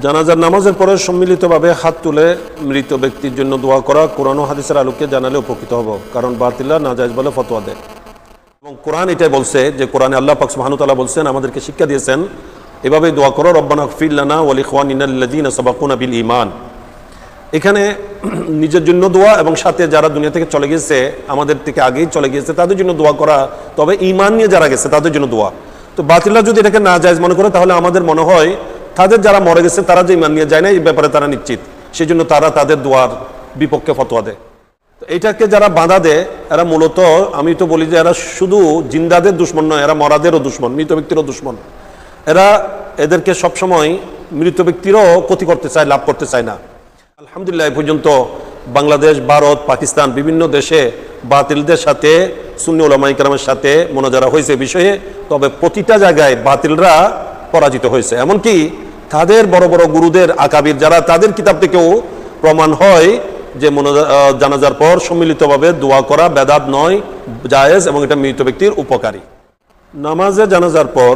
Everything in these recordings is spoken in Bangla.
জানাজার নামাজের পরে সম্মিলিতভাবে হাত তুলে মৃত ব্যক্তির জন্য দোয়া করা কোরআন ও হাদিসের আলোকে জানালে উপকৃত হব, কারণ বাতিল্লা নাজাইজ বলে ফতোয়া দেয়। এবং কোরআন এটাই বলছে যে কোরআনে আল্লাহ পাক সুবহানাহু বলছেন, আমাদেরকে শিক্ষা দিয়েছেন এভাবে দোয়া করো, রব্বানা ফিল্লানা ওয়াল ইখওয়ানিনাল্লাযীনা সাবাকুনা বিল ঈমান। এখানে নিজের জন্য দোয়া এবং সাথে যারা দুনিয়া থেকে চলে গেছে, আমাদের থেকে আগেই চলে গিয়েছে তাদের জন্য দোয়া করা, তবে ইমান নিয়ে যারা গেছে, তাদের জন্য দোয়া। তো বাতিল্লা যদি এটাকে না জায়েজ মনে করে, তাহলে আমাদের মনে হয় তাদের যারা মরে গেছে, তারা যে ঈমান নিয়ে যায় না, এই ব্যাপারে তারা নিশ্চিত। সেই জন্য তারা তাদের দোয়ার বিপক্ষে ফতোয়া দেয়। এটাকে যারা বাধা দেয়, এরা মূলত, আমি তো বলি যে এরা শুধু জিন্দাদের দুশ্মন নয়, এরা মরাদেরও দুশ্মন, মৃত ব্যক্তিরও দুশ্মন। এরা এদেরকে সবসময় মৃত ব্যক্তিরও ক্ষতি করতে চায়, লাভ করতে চায় না। আলহামদুলিল্লাহ এই পর্যন্ত বাংলাদেশ, ভারত, পাকিস্তান বিভিন্ন দেশে বাতিলদের সাথে, সুন্নি ওলামাই কালামের সাথে মনোজারা হয়েছে বিষয়ে। তবে প্রতিটা জায়গায় বাতিলরা পরাজিত হয়েছে। এমনকি তাদের বড় বড় গুরুদের আকাবির যারা, তাদের কিতাব থেকেও প্রমাণ হয় যে জানাজার পর সম্মিলিতভাবে দোয়া করা বেদাত নয়, জায়েজ এবং এটা মৃত ব্যক্তির উপকারী। নামাজে জানাজার পর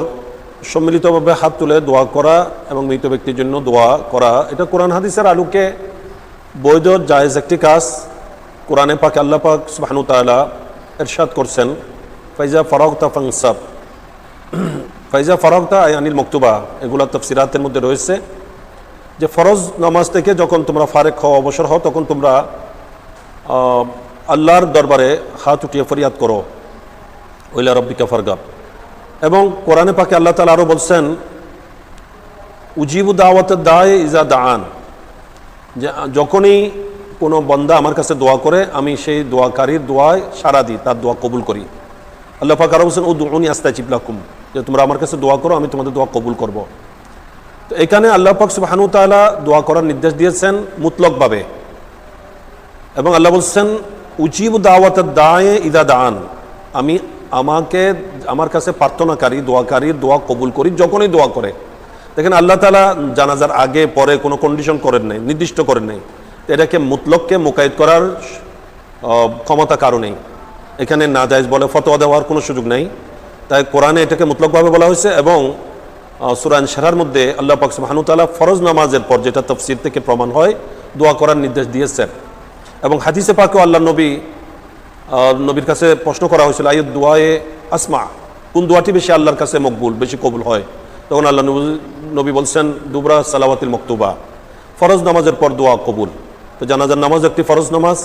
সম্মিলিতভাবে হাত তুলে দোয়া করা এবং মৃত ব্যক্তির জন্য দোয়া করা, এটা কোরআন হাদিসের আলোকে বৈধ, জায়েজ একটি কাজ। কোরআনে পাক আল্লাহ পাক সুবহানু তাআলা এরশাদ করছেন, ফাইজা ফরাগতা ফাংসাব ফাইজা ফরাগতা আই আনিল মকতুবা, এগুলা তফসিরাতের মধ্যে রয়েছে যে ফরজ নামাজ থেকে যখন তোমরা ফারেক হও, অবসর হও, তখন তোমরা আল্লাহর দরবারে হাত উঠিয়ে ফরিয়াদ করো। ওইলা রব্বিকা ফারগাব। এবং কোরআনে পাকে আল্লাহ তালা আরও বলছেন, উজিবু দাওয়াত দায় ইজা দান যে যখনই কোনো বন্দা আমার কাছে দোয়া করে, আমি সেই দোয়াকারীর দোয়ায় সারা দিই, তার দোয়া কবুল করি। আল্লাহ পাক আরও বলছেন ও দুনি আস্তা চিপলাকুম যে তোমরা আমার কাছে দোয়া করো, আমি তোমাদের দোয়া কবুল করব। তো এখানে আল্লাহ পাক সুবাহানু তাআলা দোয়া করার নির্দেশ দিয়েছেন মুতলকভাবে। এবং আল্লাহ বলছেন, উজিব দাওয়াত দায়ে ইদা দান আমি আমাকে, আমার কাছে প্রার্থনাকারী, দোয়াকারী, দোয়া কবুল করি, যখনই দোয়া করে। দেখেন, আল্লাহ তালা জানাজার আগে, পরে কোনো কন্ডিশন করেন নাই, নির্দিষ্ট করেন নাই। এটাকে মুতলককে মোকায়েদ করার ক্ষমতা কারণেই এখানে না জায়েজ বলে, ফতোয়া দেওয়ার কোনো সুযোগ নেই। তাই কোরআনে এটাকে মুতলকভাবে বলা হয়েছে এবং সুরান সেরার মধ্যে আল্লাহ পাক সুবহানাহু ওয়া ফরজ নামাজের পর যেটা তফসির থেকে প্রমাণ হয়, দোয়া করার নির্দেশ দিয়েছেন। এবং হাদিসে পাকেও আল্লাহ নবী নবীর কাছে প্রশ্ন করা হয়েছিল আয়ুদ দোয়ায়ে আসমা? কোন দোয়াটি বেশি আল্লাহর কাছে মকবুল, বেশি কবুল হয়? তখন আল্লাহ নবী বলছেন, দুবরা সালাওয়াতিল মকতুবা। ফরজ নামাজের পর দোয়া কবুল। তো জানাজার নামাজ একটি ফরজ নামাজ,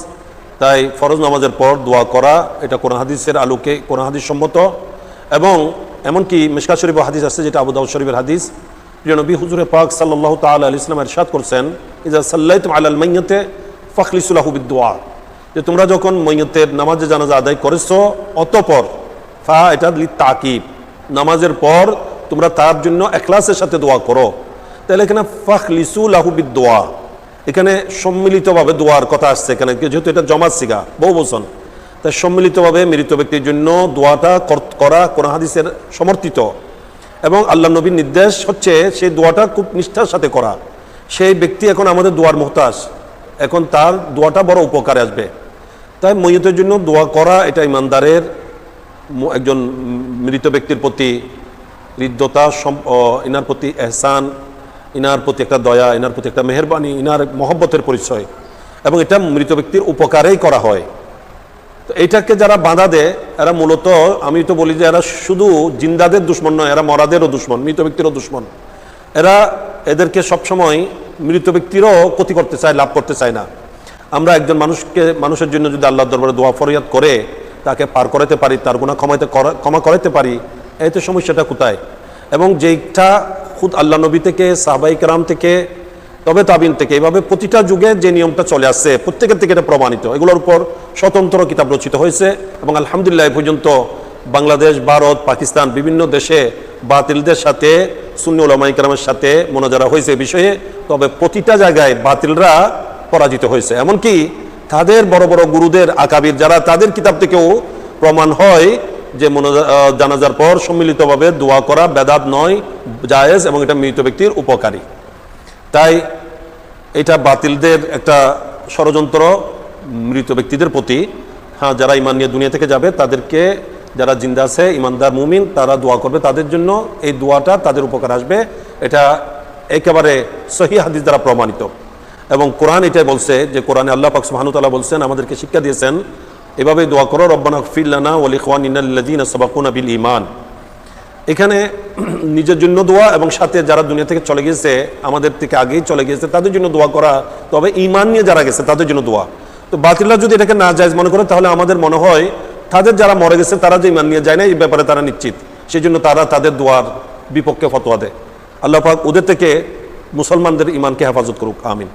তাই ফরজ নামাজের পর দোয়া করা, এটা কোরআন হাদিসের আলোকে, কোরআন হাদিস সম্মত। এবং এমনকি মিশকা শরীফ হাদিস আছে, যেটা আবু দাউদ শরীফের হাদিস। প্রিয় নবী, হুজুরে পাক সাল্লাল্লাহু তাআলা আলাইহি ইসলাম এরশাদ করছেন ইজা সাল্লাইতুম আলাল মাইয়াতে ফাখলিসুলাহু বিদ্দুয়া যে তোমরা যখন মৈয়তের নামাজে জানাজা আদায় করেছ, অতপর ফা এটা লি তাকিব নামাজের পর তোমরা তার জন্য এখলাসের সাথে দোয়া করো। তাহলে এখানে ফাখলিসু লাহু বিদ্দোয়া এখানে সম্মিলিতভাবে দোয়ার কথা আসছে এখানে, যেহেতু এটা জমাত সিগা, বহু বচন। তাই সম্মিলিতভাবে মৃত ব্যক্তির জন্য দোয়াটা কর- কোন হাদিসের সমর্থিত। এবং আল্লাহ নবীর নির্দেশ হচ্ছে সেই দোয়াটা খুব নিষ্ঠার সাথে করা। সেই ব্যক্তি এখন আমাদের দোয়ার মোহতাজ। এখন তার দোয়াটা বড় উপকারে আসবে। তাই মৈয়তের জন্য দোয়া করা এটা ইমানদারের একজন মৃত ব্যক্তির প্রতি হৃদ্যতা ইনার প্রতি এহসান, ইনার প্রতি একটা দয়া, ইনার প্রতি একটা মেহরবানি, ইনার মহব্বতের পরিচয়। এবং এটা মৃত ব্যক্তির উপকারেই করা হয়। তো এইটাকে যারা বাধা দেয়, এরা মূলত, আমি তো বলি যে এরা শুধু জিন্দাদের দুশ্মন নয়, এরা মরাদেরও দুশ্মন, মৃত ব্যক্তিরও দুশ্মন। এরা এদেরকে সবসময় মৃত ব্যক্তিরও ক্ষতি করতে চায়, লাভ করতে চায় না। আমরা একজন মানুষকে, মানুষের জন্য যদি আল্লাহর দরবারে দোয়া ফরিয়াদ করে, তাকে পার করাতে পারি, তার গুণা ক্ষমাইতে ক্ষমা করাতে পারি, এতে সমস্যাটা কোথায়? এবং যেইটা খুদ আল্লাহ নবী থেকে, সাহবাই কেরাম থেকে, তবে তাবিন থেকে এইভাবে প্রতিটা যুগে যে নিয়মটা চলে আসছে, প্রত্যেকের থেকে এটা প্রমাণিত। এগুলোর উপর স্বতন্ত্র কিতাব রচিত হয়েছে এবং আলহামদুলিল্লাহ পর্যন্ত বাংলাদেশ, ভারত, পাকিস্তান, বিভিন্ন দেশে বাতিলদের সাথে, সুন্নি কালামের সাথে মনোজারা হয়েছে বিষয়ে। তবে প্রতিটা জায়গায় বাতিলরা পরাজিত হয়েছে। এমনকি তাদের বড় বড় গুরুদের আকাবির যারা তাদের কিতাব থেকেও প্রমাণ হয় যে জানাজার পর সম্মিলিতভাবে দোয়া করা বেদাত নয়, জায়েজ এবং এটা মৃত ব্যক্তির উপকারী। তাই এটা বাতিলদের একটা ষড়যন্ত্র। মৃত ব্যক্তিদের প্রতি হ্যাঁ যারা ইমান নিয়ে দুনিয়া থেকে যাবে, তাদেরকে যারা জিন্দা আছে ইমানদার মুমিন, তারা দোয়া করবে তাদের জন্য। এই দোয়াটা তাদের উপকার আসবে। এটা একেবারে সহি হাদিস দ্বারা প্রমাণিত। এবং কোরআন এটাই বলছে যে, কোরআনে আল্লাহ পাক সুবহানুতাল্লাহ বলছেন, আমাদেরকে শিক্ষা দিয়েছেন, এভাবে দোয়া করো, রব্বানা ফিল্লানা ওলি ইখওয়ান ইন্নাল্লাযীনা সাবাকুনা বিল ঈমান। এখানে নিজের জন্য দোয়া এবং সাথে যারা দুনিয়া থেকে চলে গেছে আমাদের থেকে আগেই চলে গেছে তাদের জন্য দোয়া করা। তবে ইমান নিয়ে যারা গেছে, তাদের জন্য দোয়া। তো বাতিল্লা যদি এটাকে না জায়জ মনে করে, তাহলে আমাদের মনে হয় তাদের যারা মরে গেছে, তারা যে ইমান নিয়ে যায় না, এই ব্যাপারে তারা নিশ্চিত। সেই জন্য তারা তাদের দোয়ার বিপক্ষে ফতোয়া দেয়। আল্লাহ পাক ওদের থেকে মুসলমানদের ইমানকে হেফাজত করুক, আমিন।